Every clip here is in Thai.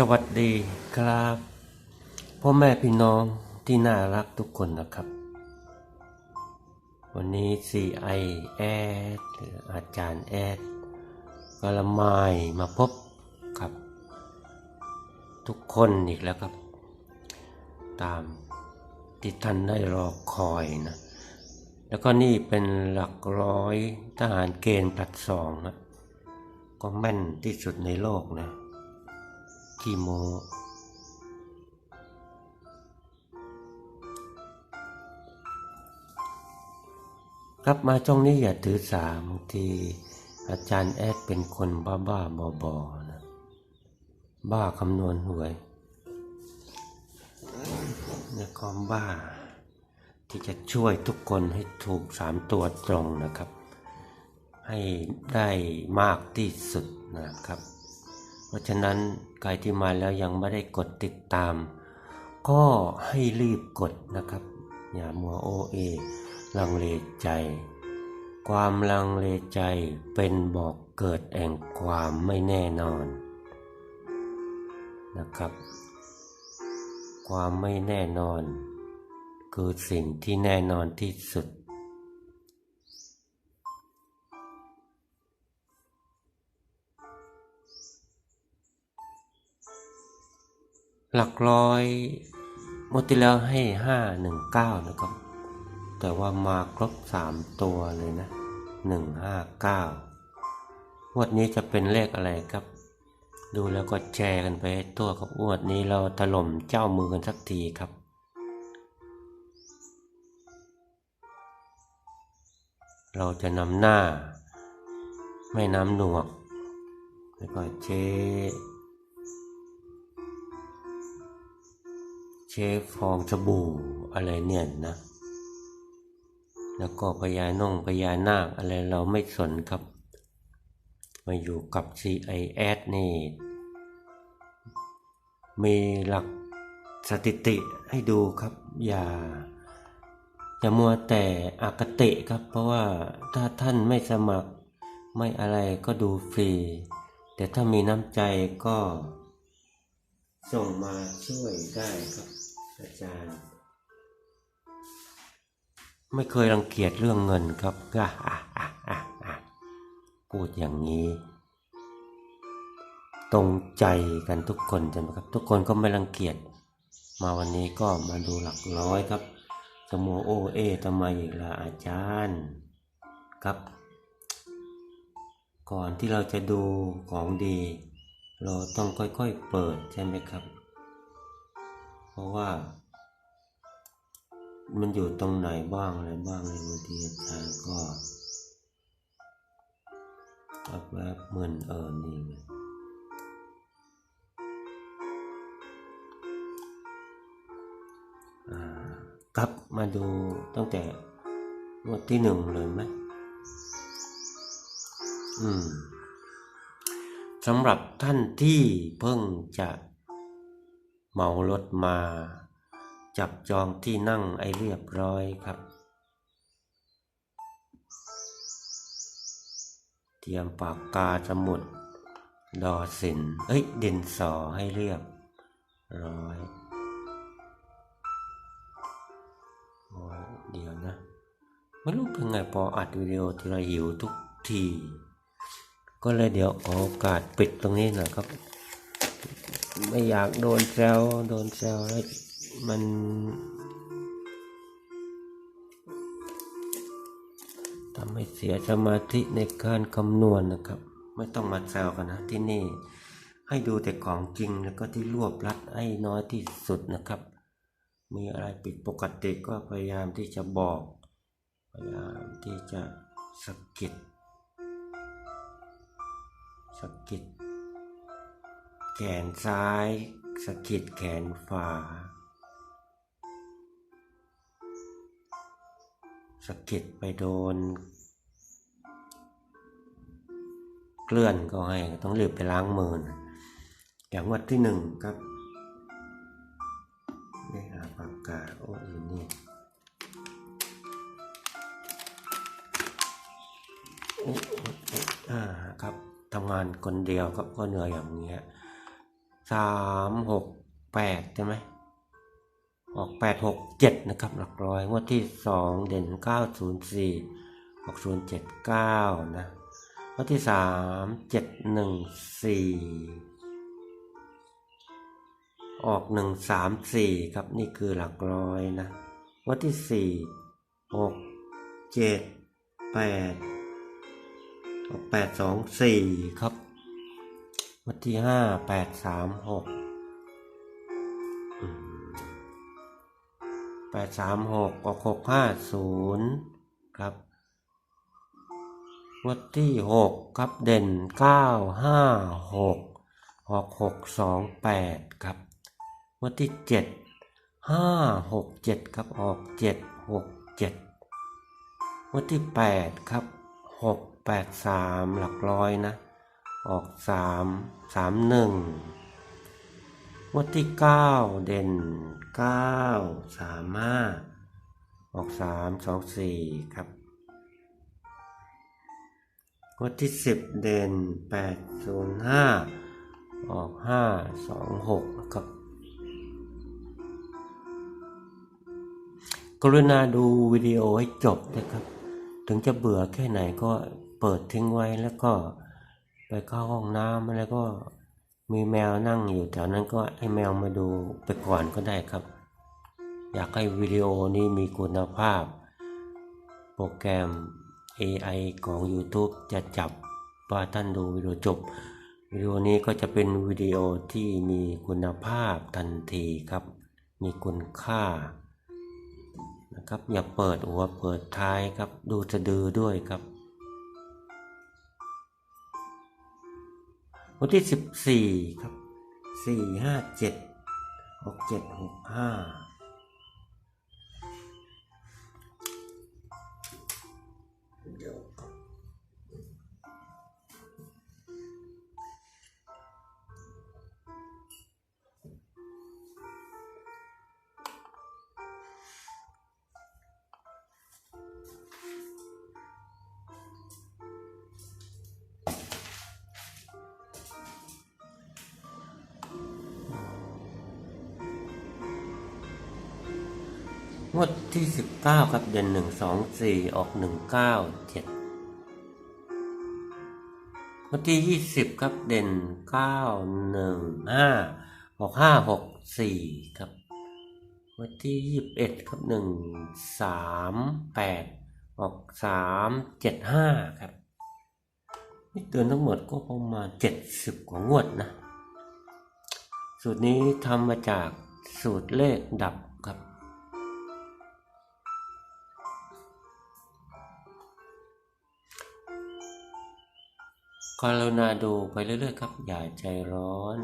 สวัสดีครับพ่อแม่พี่น้องที่น่ารักทุกคนนะครับ วันนี้ CI แอดหรืออาจารย์แอดกละมายมาพบกับ ทุกคนอีกแล้วครับ ตามที่ท่านได้รอคอยนะ แล้วก็นี่เป็นหลักร้อยทหารเกณฑ์ผลัดสองนะก็แม่นที่สุดในโลกนะ ขี้โมครับมาช่องนี้อย่าถือสาบางทีอาจารย์แอดเป็นคนบ้าบ้าบอบอนะบ้าคำนวณหวยในความบ้า ที่จะช่วยทุกคนให้ถูกสามตัวตรงนะครับ ให้ได้มากที่สุดนะครับ เพราะฉะนั้นใครที่มาแล้วยังไม่ได้กดติดตาม ก็ให้รีบกดนะครับ อย่ามัวโอเอลังเลใจ ความลังเลใจเป็นบอกเกิดแห่งความไม่แน่นอนนะครับ ความไม่แน่นอน คือสิ่งที่แน่นอนที่สุด หลักร้อยหมดที่แล้วให้ห้าหนึ่งเก้านะครับ แต่ว่ามาครบสามตัวเลยนะหนึ่งห้าเก้างวดนี้จะเป็นเลขอะไรครับ ดูแล้วก็แชร์กันไปตัวกับอวดนี้เราถล่มเจ้ามือกันสักทีครับเราจะนำหน้าแม่น้ำหนวก แล้วก็เช ชฟฟองสบู่อะไรเนี่ยนะ แล้วก็พญานงพญานาคอะไรเราไม่สนครับ มาอยู่กับ CIS นี่ มีหลักสถิติให้ดูครับ อย่าอย่ามัวแต่อคติครับ เพราะว่าถ้าท่านไม่สมัครไม่อะไรก็ดูฟรี แต่ถ้ามีน้ำใจก็ส่งมาช่วยได้ครับ อาจารย์ ไม่เคยรังเกียจเรื่องเงินครับอะอะอะอะอะพูดอย่างนี้ ตรงใจกันทุกคนใช่ไหมครับ ทุกคนก็ไม่รังเกียจมาวันนี้ก็มาดูหลักร้อยครับสมัวโอเอทำไมอีกล่ะอาจารย์ครับ ก่อนที่เราจะดูของดี เราต้องค่อยๆเปิดใช่ไหมครับ ราะว่า มันอยู่ตรงไหนบ้างอะไรบ้างเลยบางทีอาจารย์ก็แวบๆเหมือนเออนี่ไงอ่าครับมาดูตั้งแต่งวดที่หนึ่งเลยไหมอืมสำหรับท่านที่เพิ่งจะ เมารถมา จับจองที่นั่งไอเรียบร้อยครับ เตรียมปากกาสมุด ดอสินเอ้ย ดินสอให้เรียบร้อยโอ้ยเดี๋ยวนะ ไม่รู้เป็นไงพออัดวิดีโอทีไรหิวทุกที ก็เลยเดี๋ยวขอโอกาสปิดตรงนี้หน่อยครับ ไม่อยากโดนแซวโดนแซวแล้วมัน ทำให้เสียสมาธิในการคำนวณนะครับ ไม่ต้องมาแซวกันนะที่นี่ ให้ดูแต่ของจริงแล้วก็ที่รวบรัดให้น้อยที่สุดนะครับ มีอะไรผิดปกติก็พยายามที่จะบอก พยายามที่จะสะกิดสะกิด แขนซ้ายสะกิดแขนขวาสะกิดไปโดนเกลื่อนก็ให้ต้องรีบไปล้างมือนะอย่างวัดที่หนึ่งครับได้หาปากกาโอ้ยนี่อ้โอ้โอ้อ่าครับทำงานคนเดียวครับก็เหนื่อยอย่างเงี้ย สามหกแปดใช่ไหมออกแปดหกเจ็ดนะครับ หลักร้อยงวดที่สองเด่นเก้าศูนย์สี่ออกศูนย์เจ็ดเก้านะงวดที่สามเจ็ดหนึ่งสี่ออกหนึ่งสามสี่ครับนี่คือหลักร้อยนะงวดที่สี่หกเจ็ดแปดออกแปดสองสี่ครับ วันที่ห้าแปดสามหกแปดสามหกออกหกห้าศูนย์ครับวันที่หกครับเด่นเก้าห้าหกออกหกสองแปดครับวันที่เจ็ดห้าหกเจ็ดครับออกเจ็ดหกเจ็ดวันที่แปดครับหกแปดสามหลักร้อยนะ ออกสามสามหนึ่งงวดที่เก้าเด่นเก้าสามห้าออกสามสองสี่ครับงวดที่สิบเด่นแปดศูนย์ห้าออกห้าสองหกนะครับ กรุณาดูวิดีโอให้จบนะครับ ถึงจะเบื่อแค่ไหนก็เปิดทิ้งไว้แล้วก็ ไปเข้าห้องน้ำแล้วก็มีแมวนั่งอยู่แถวนั้นก็ให้แมวมาดูไปก่อนก็ได้ครับ อยากให้วิดีโอนี้มีคุณภาพ โปรแกรม AI ของ YouTube จะจับว่าท่านดูวิดีโอจบ วิดีโอนี้ก็จะเป็นวิดีโอที่มีคุณภาพทันทีครับ มีคุณค่านะครับอย่าเปิดหัวเปิดท้ายครับ ดูสะดือด้วยครับ วันที่ 14 ครับ 4 5 7 6 7 6 5 งวดที่สิบเก้าครับเดือนหนึ่งสองสี่ออกหนึ่งเก้าเจ็ดวันที่ยี่สิบครับเด่นเก้าหนึ่งห้าออกห้าหกสี่ครับ วันที่ยี่สิบเอ็ดครับหนึ่งสามแปดออกสามเจ็ดห้าครับนี่เตือนทั้งหมดก็ประมาณเจ็ดสิบกว่างวดนะ สูตรนี้ทำมาจากสูตรเลขดับ กรุณาดูไปเรื่อยๆครับ อย่าใจร้อน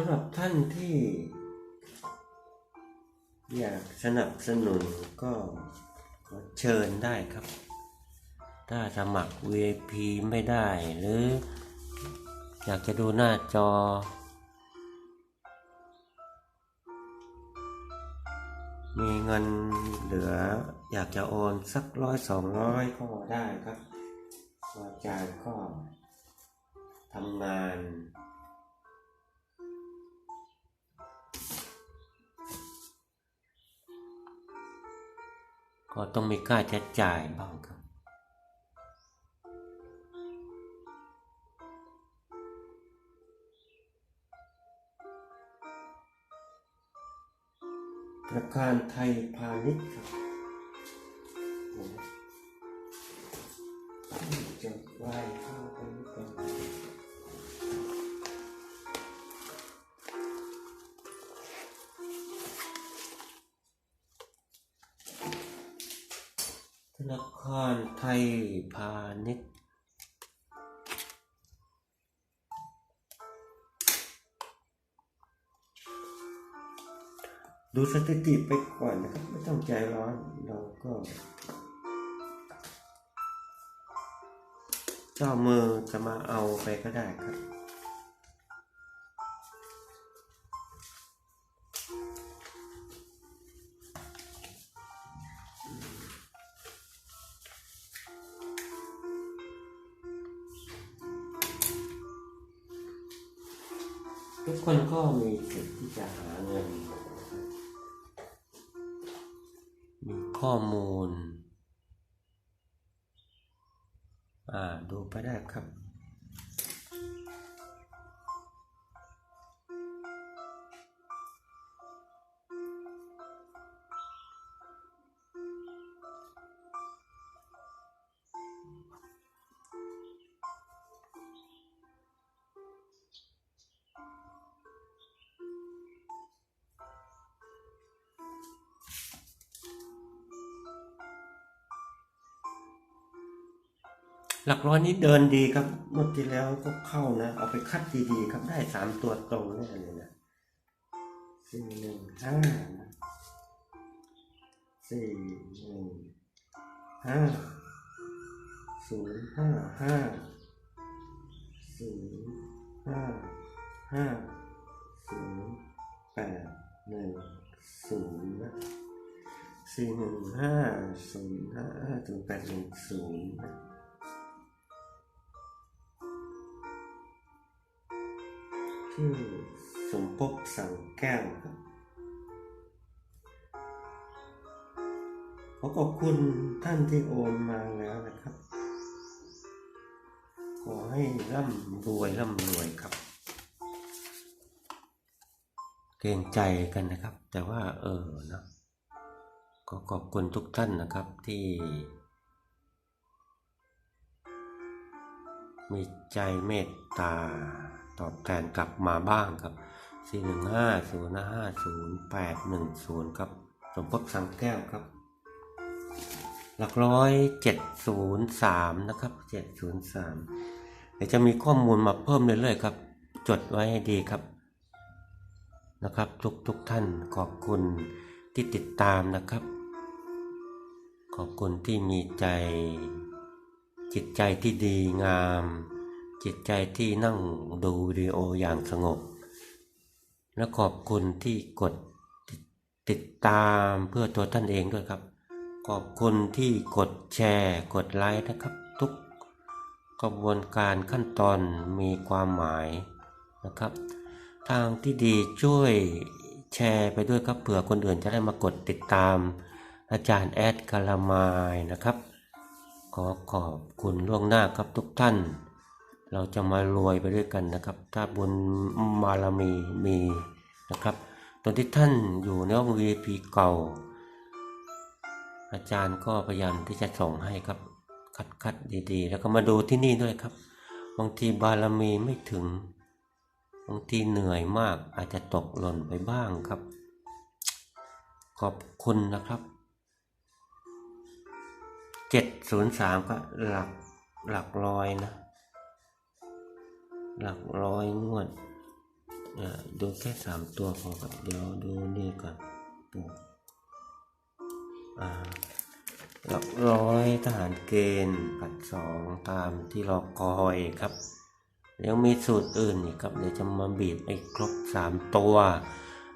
ำหรับท่านที่ อยากสนับสนุนก็ขอเชิญได้ครับ ถ้าสมัคร VIP ไม่ได้หรือ อยากจะดูหน้าจอ มีเงินเหลืออยากจะโอนสักร้อยสองร้อยก็ได้ครับอาจารย์ก็ทำงาน ก็ต้องมีค่าใช้จ่ายบ้างครับ ธนาคารไทยพาณิชย์ครับ นาคารไทยพาณิชย์ดูสถิติไปก่อนนะครับ ไม่ต้องใจร้อนเราก็เจ้ามือจะมาเอาไปก็ได้ครับ ทุกคนก็มีสิทธิ์ที่จะหาเงิน มีข้อมูล อ่า ดูไปได้ครับ หลักร้อยนี้เดินดีครับเมื่อที่แล้วก็เข้านะ เอาไปคัดดีๆครับได้สามตัวตรงแน่เลยนะสี่หนึ่งห้าสี่หนึ่งห้าศูนย์ห้าห้าศูนย์ห้าห้าศูนย์แปดหนึ่งศูนย์นะสี่หนึ่งห้าศูนย์ห้าศูนย์แปดหนึ่งศูนย์นะ ชื่อสมภพสังแก้วครับ ขอขอบคุณท่านที่โอนมาแล้วนะครับ ขอให้ร่ำรวยร่ำรวยครับ เกรงใจกันนะครับ แต่ว่าเออนะก็ขอบคุณทุกท่านนะครับที่ มีใจเมตตา ตอบแทนกลับมาบ้างครับ 4 1 5 0 5 0 8 1 0 ครับสมภพสังแก้วครับ หลักร้อย 703 นะครับ 703 เดี๋ยวจะมีข้อมูลมาเพิ่มเรื่อยๆครับ จดไว้ให้ดีครับนะครับทุกทุกท่านขอบคุณที่ติดตามนะครับ ขอบคุณที่มีใจจิตใจที่ดีงาม จิตใจที่นั่งดูวิดีโออย่างสงบ และขอบคุณที่กดติดติดตามเพื่อตัวท่านเองด้วยครับ ขอบคุณที่กดแชร์กดไลค์นะครับ ทุกกระบวนการขั้นตอนมีความหมายนะครับ ทางที่ดีช่วยแชร์ไปด้วยครับเผื่อคนอื่นจะได้มากดติดตามอาจารย์แอดกาลามายนะครับ ขอขอบคุณล่วงหน้าครับทุกท่าน เราจะมารวยไปด้วยกันนะครับ ถ้าบุญบารมีมีนะครับ ตอนที่ท่านอยู่ในห้อง VIP เก่า อาจารย์ก็พยายามที่จะส่งให้ครับ คัดคัดดีๆ แล้วก็มาดูที่นี่ด้วยครับ บางทีบารมีไม่ถึง บางทีเหนื่อยมากอาจจะตกหล่นไปบ้างครับ ขอบคุณนะครับเจ็ดศูนย์สามก็หลักหลักร้อยนะ หลักร้อยงวดดูแค่สามตัวพอครับเดี๋ยวดูนี่ก่อนดูหลักร้อยทหารเกณฑ์ผัดสองตามที่รอคอยครับ ยังมีสูตรอื่นอีกครับเดี๋ยวจะมาบีบให้ครบสามตัว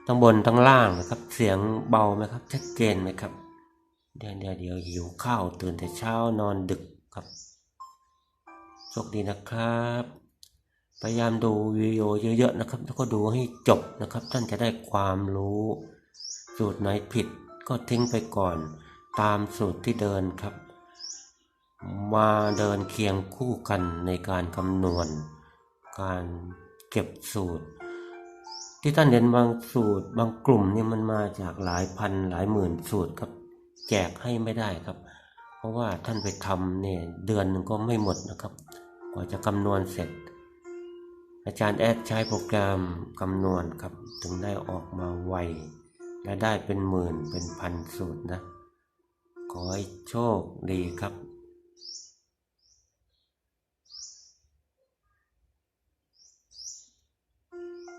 ทั้งบนทั้งล่างนะครับ เสียงเบาไหมครับชัดเจนไหมครับ เดี๋ยวเดี๋ยวเดี๋ยวหิวข้าวตื่นแต่เช้านอนดึกครับโชคดีนะครับ พยายามดูวิดีโอเยอะๆนะครับ แล้วก็ดูให้จบนะครับ ท่านจะได้ความรู้ สูตรไหนผิดก็ทิ้งไปก่อน ตามสูตรที่เดินครับ มาเดินเคียงคู่กันในการคำนวณ การเก็บสูตร ที่ท่านเห็นบางสูตรบางกลุ่มเนี่ยมันมาจากหลายพันหลายหมื่นสูตรครับ แจกให้ไม่ได้ครับ เพราะว่าท่านไปทำเนี่ยเดือนหนึ่งก็ไม่หมดนะครับ กว่าจะคำนวณเสร็จ อาจารย์แอดใช้โปรแกรมคำนวณครับ ถึงได้ออกมาไวและได้เป็นหมื่นเป็นพันสูตรนะ ขอให้โชคดีครับ